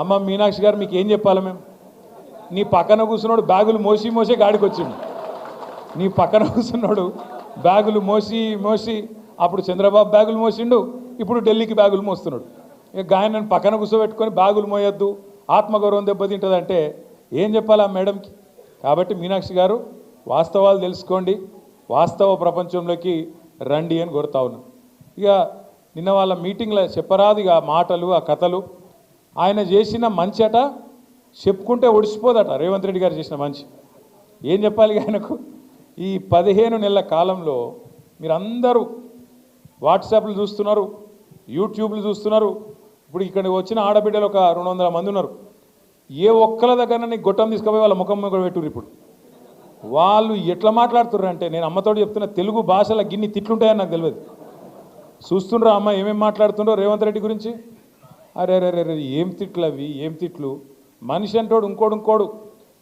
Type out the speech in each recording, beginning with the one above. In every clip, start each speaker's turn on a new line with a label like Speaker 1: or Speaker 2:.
Speaker 1: అమ్మ మీనాక్షి గారు మీకు ఏం చెప్పాలి మేము? నీ పక్కన కూర్చున్నాడు బ్యాగులు మోసి మోసే గాడికి వచ్చిండు. నీ పక్కన కూర్చున్నాడు బ్యాగులు మోసి మోసి అప్పుడు చంద్రబాబు బ్యాగులు మోసిండు ఇప్పుడు ఢిల్లీకి బ్యాగులు మోస్తున్నాడు. ఇక గాయనని పక్కన కూర్చోబెట్టుకొని బ్యాగులు మోయొద్దు ఆత్మగౌరవం దెబ్బతింటుందంటే ఏం చెప్పాలి ఆ మేడంకి? కాబట్టి మీనాక్షి గారు వాస్తవాలు తెలుసుకోండి వాస్తవ ప్రపంచంలోకి రండి అని కోరుతా ఉన్నాను. ఇక నిన్న వాళ్ళ మీటింగ్లో చెప్పరాదు ఇక మాటలు ఆ కథలు. ఆయన చేసిన మంచి అట చెప్పుకుంటే ఒడిసిపోదట. రేవంత్ రెడ్డి గారు చేసిన మంచి. ఏం చెప్పాలి ఆయనకు? ఈ పదిహేను నెలల కాలంలో మీరందరూ వాట్సాప్లు చూస్తున్నారు యూట్యూబ్లు చూస్తున్నారు. ఇప్పుడు ఇక్కడ వచ్చిన ఆడబిడ్డలు ఒక రెండు వందల మంది ఉన్నారు. ఏ ఒక్కల దగ్గర నీకు గొట్టం తీసుకుపోయి వాళ్ళ ముఖం కూడా పెట్టురు ఇప్పుడు. వాళ్ళు ఎట్లా మాట్లాడుతుర్రు అంటే నేను అమ్మతోడు చెప్తున్న తెలుగు భాషల గిన్ని తిట్లుంటాయని నాకు తెలియదు. చూస్తుండ్రా అమ్మ ఏమేమి మాట్లాడుతుండ్రో రేవంత్ రెడ్డి గురించి? అరే అరే అరే ఏం తిట్లు అవి ఏం తిట్లు? మనిషి అంటోడు ఇంకోడు ఇంకోడు.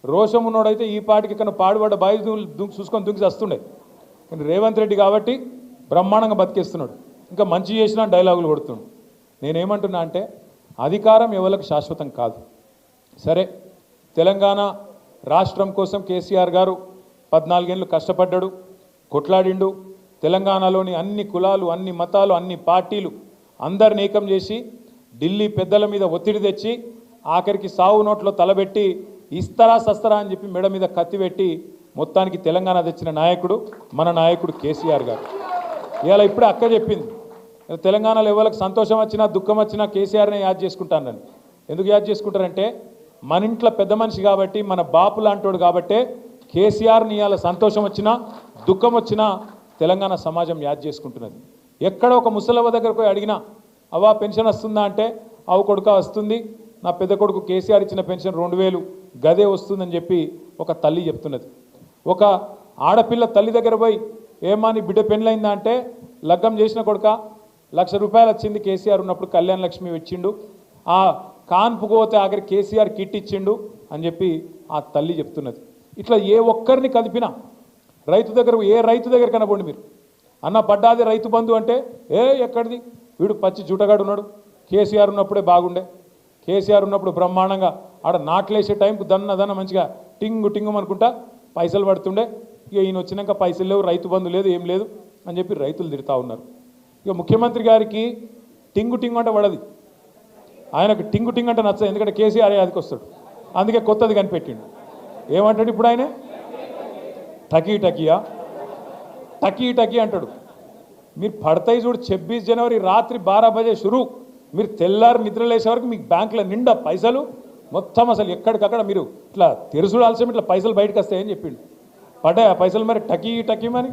Speaker 1: రోషం ఉన్నోడైతే ఈ పాటికి ఇక్కడ పాడుబడ్డ బాయి దుంకి చూసుకొని దుంకి వస్తుండే కానీ రేవంత్ రెడ్డి కాబట్టి బ్రహ్మాండంగా బతికేస్తున్నాడు. ఇంకా మంచి చేసినా డైలాగులు కొడుతున్నాడు నేనేమంటున్నా అంటే అధికారం ఎవరికి శాశ్వతం కాదు. సరే తెలంగాణ రాష్ట్రం కోసం కేసీఆర్ గారు పద్నాలుగేళ్ళు కష్టపడ్డాడు కొట్లాడిండు. తెలంగాణలోని అన్ని కులాలు అన్ని మతాలు అన్ని పార్టీలు అందరిని ఏకం చేసి ఢిల్లీ పెద్దల మీద ఒత్తిడి తెచ్చి ఆఖరికి సావు నోట్లో తలబెట్టి ఇస్తరా సస్తరా అని చెప్పి మెడ మీద కత్తి పెట్టి మొత్తానికి తెలంగాణ తెచ్చిన నాయకుడు మన నాయకుడు కేసీఆర్ గారు. ఇవాళ ఇప్పుడే అక్క చెప్పింది. తెలంగాణలో ఎవరికి సంతోషం వచ్చినా దుఃఖం వచ్చినా కేసీఆర్నే యాద్ చేసుకుంటానని. ఎందుకు యాద్ చేసుకుంటారంటే మన ఇంట్లో పెద్ద మనిషి కాబట్టి మన బాపు లాంటోడు కాబట్టే కేసీఆర్ని ఇవాళ సంతోషం వచ్చినా దుఃఖం వచ్చినా తెలంగాణ సమాజం యాద్ చేసుకుంటున్నది. ఎక్కడ ఒక ముసలవ్వ దగ్గరకు అడిగినా అవ్వా పెన్షన్ వస్తుందా అంటే అవు కొడుక వస్తుంది. నా పెద్ద కొడుకు కేసీఆర్ ఇచ్చిన పెన్షన్ రెండు వేలు గదే వస్తుందని చెప్పి ఒక తల్లి చెప్తున్నది. ఒక ఆడపిల్ల తల్లి దగ్గర పోయి ఏమా నీ బిడ్డ పెళ్ళైందా అంటే లగ్గం చేసిన కొడుక లక్ష రూపాయలు వచ్చింది కేసీఆర్ ఉన్నప్పుడు కళ్యాణ లక్ష్మి ఇచ్చిండు. ఆ కాన్పుకు పోతే ఆఖరి కేసీఆర్ కిట్ ఇచ్చిండు అని చెప్పి ఆ తల్లి చెప్తున్నది. ఇట్లా ఏ ఒక్కరిని కదిపినా రైతు దగ్గర ఏ రైతు దగ్గర కనబడి మీరు. అన్న పడ్డాది రైతు బంధు అంటే ఏ ఎక్కడిది? వీడు పచ్చి జూటగాడు ఉన్నాడు. కేసీఆర్ ఉన్నప్పుడే బాగుండే. కేసీఆర్ ఉన్నప్పుడు బ్రహ్మాండంగా ఆడ నాట్లేసే టైంకు దన్న దన్న మంచిగా టింగు టింగు అనుకుంటా పైసలు పడుతుండే. ఇక ఈయన వచ్చినాక పైసలు లేవు రైతు బంధు లేదు ఏం లేదు అని చెప్పి రైతులు తిడతా ఉన్నారు. ఇక ముఖ్యమంత్రి గారికి టింగు టింగు అంటే పడది. ఆయనకు టింగు టింగు అంటే నచ్చదు ఎందుకంటే కేసీఆర్ యాదికి వస్తాడు. అందుకే కొత్తది కనిపెట్టిండు. ఏమంటాడు ఇప్పుడు ఆయన? టకీ టకీయా? టకీ టకీ అంటాడు. మీరు పడతాయి చూడు ఛబ్బీస్ జనవరి రాత్రి బారా బజే షురూ. మీరు తెల్లారి నిద్రలేసే వరకు మీకు బ్యాంకులో నిండా పైసలు. మొత్తం అసలు ఎక్కడికక్కడ మీరు ఇట్లా తెరుసుడాల్సిన ఇట్లా పైసలు బయటకు వస్తాయని చెప్పిండు. పడ్డాయా పైసలు మరి టకీ టకీ మరి?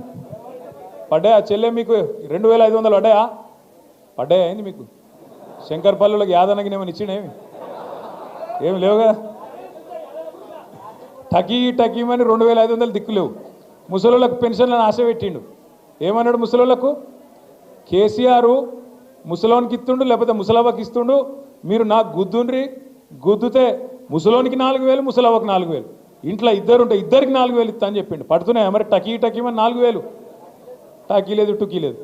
Speaker 1: పడ్డాయా చెల్లె మీకు రెండు వేల ఐదు వందలు పడ్డాయా? పడ్డాయా ఏంది మీకు? శంకర్పల్లులకు యాదనగిని ఏమైనా ఇచ్చినేమి ఏమి? లేవు కదా? టకీ టకీమని రెండు వేల ఐదు వందలు దిక్కులేవు ముసలులకు పెన్షన్లను ఆశ పెట్టిండు. ఏమన్నాడు ముసలోళ్ళకు? కేసీఆర్ ముసలోనికి ఇస్తుండు లేకపోతే ముసలవ్వకి ఇస్తుండు? మీరు నాకు గుద్దుండ్రి గుద్దుతే ముసలోనికి నాలుగు వేలు ముసలవ్వకి నాలుగు వేలు. ఇంట్లో ఇద్దరు ఉంటే ఇద్దరికి నాలుగు వేలు ఇస్తా అని చెప్పిండు. పడుతున్నాయి మరి? టకీ టకీమని నాలుగు వేలు. టకీ లేదు టుకీ లేదు.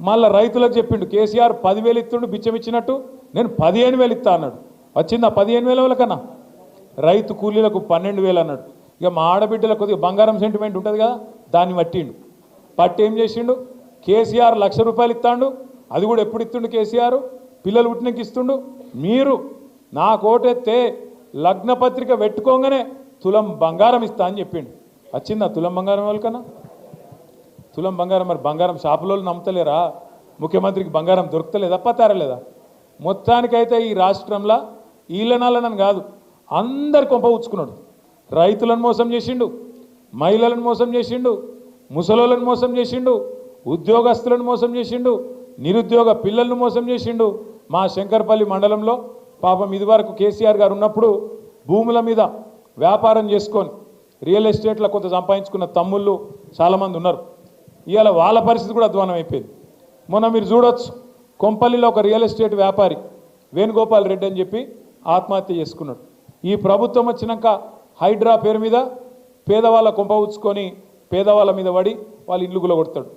Speaker 1: మళ్ళీ రైతులకు చెప్పిండు కేసీఆర్ పదివేలు ఇస్తుండు బిచ్చం ఇచ్చినట్టు. నేను పదిహేను వేలు ఇస్తా అన్నాడు. వచ్చిందా పదిహేను వేల వాళ్ళకన్నా? రైతు కూలీలకు పన్నెండు వేలు అన్నాడు. ఇక మా ఆడబిడ్డలకు కొద్దిగా బంగారం సెంటిమెంట్ ఉంటుంది కదా దాన్ని పట్టిండు. పట్టి ఏం చేసిండు? కేసీఆర్ లక్ష రూపాయలు ఇస్తాడు అది కూడా ఎప్పుడు ఇస్తుండు కేసీఆర్? పిల్లలు పుట్టినకి ఇస్తుండు. మీరు నా కోటెత్తే లగ్న పత్రిక పెట్టుకోగానే తులం బంగారం ఇస్తా అని చెప్పిండు. వచ్చిందా తులం బంగారం వాళ్ళకన్నా తులం బంగారం మరి బంగారం షాపులో నమ్ముతలేరా? ముఖ్యమంత్రికి బంగారం దొరుకుతలేదా? పత్తారలేదా? మొత్తానికైతే ఈ రాష్ట్రంలో ఈలనాలనని కాదు అందరు కొంప ఉచ్చుకున్నాడు రైతులను మోసం చేసిండు మహిళలను మోసం చేసిండు ముసలోళ్ళను మోసం చేసిండు ఉద్యోగస్తులను మోసం చేసిండు నిరుద్యోగ పిల్లలను మోసం చేసిండు. మా శంకర్పల్లి మండలంలో పాపం ఇదివరకు కేసీఆర్ గారు ఉన్నప్పుడు భూముల మీద వ్యాపారం చేసుకొని రియల్ ఎస్టేట్లో కొంత సంపాదించుకున్న తమ్ముళ్ళు చాలామంది ఉన్నారు. ఇవాళ వాళ్ళ పరిస్థితి కూడా అధ్వానం అయిపోయింది. మొన్న మీరు చూడొచ్చు కొంపల్లిలో ఒక రియల్ ఎస్టేట్ వ్యాపారి వేణుగోపాల్ రెడ్డి అని చెప్పి ఆత్మహత్య చేసుకున్నాడు. ఈ ప్రభుత్వం వచ్చినాక హైడ్రా పేరు మీద పేదవాళ్ళ కొంప ఉంచుకొని పేదవాళ్ళ మీద పడి వాళ్ళ ఇల్లు కొడతాడు